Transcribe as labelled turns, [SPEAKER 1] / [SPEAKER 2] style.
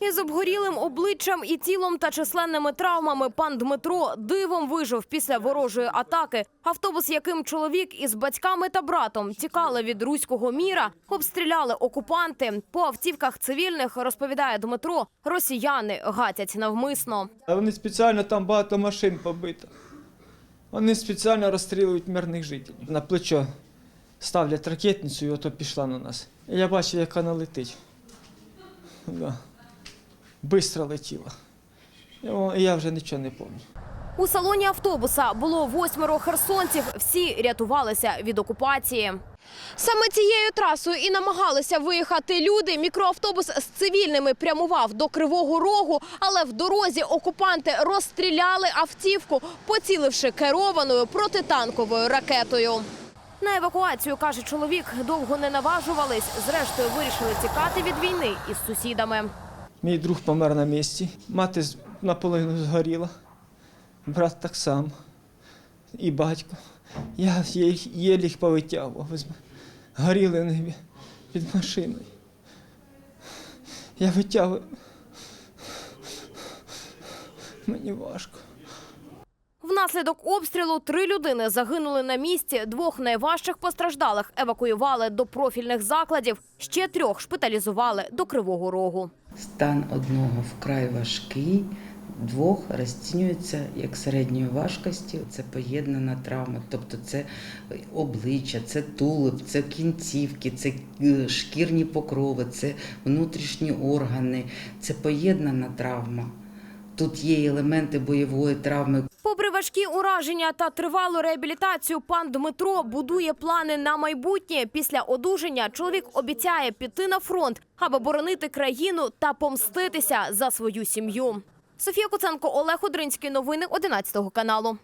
[SPEAKER 1] Із обгорілим обличчям і тілом та численними травмами пан Дмитро дивом вижив після ворожої атаки. Автобус, яким чоловік із батьками та братом тікали від руського міра, обстріляли окупанти. По автівках цивільних розповідає Дмитро. Росіяни гатять навмисно.
[SPEAKER 2] Вони спеціально там багато машин побито. Вони спеціально розстрілюють мирних жителів. На плечо ставлять ракетницю і ото пішла на нас. Я бачив, як вона летить. Бистро летіла. Я вже нічого не пам'ятаю.
[SPEAKER 1] У салоні автобуса було восьмеро херсонців. Всі рятувалися від окупації. Саме цією трасою і намагалися виїхати люди. Мікроавтобус з цивільними прямував до Кривого Рогу, але в дорозі окупанти розстріляли автівку, поціливши керованою протитанковою ракетою. На евакуацію, каже чоловік, довго не наважувались. Зрештою вирішили тікати від війни із сусідами.
[SPEAKER 2] Мій друг помер на місці, мати наполовину згоріла, брат так само, і батько. Я єлі їх повитягував. Горіли вони під машиною. Я витягую. Мені важко.
[SPEAKER 1] Внаслідок обстрілу три людини загинули на місці. Двох найважчих постраждалих евакуювали до профільних закладів. Ще трьох шпиталізували до Кривого Рогу.
[SPEAKER 3] Стан одного вкрай важкий, двох розцінюється як середньої важкості. Це поєднана травма, тобто це обличчя, це тулуб, це кінцівки, це е, шкірні покрови, це внутрішні органи, це поєднана травма. Тут є елементи бойової травми,
[SPEAKER 1] Попри важкі ураження та тривалу реабілітацію, пан Дмитро будує плани на майбутнє. Після одужання чоловік обіцяє піти на фронт, аби боронити країну та помститися за свою сім'ю. Софія Куценко, Олег Одринський. Новини 11 каналу.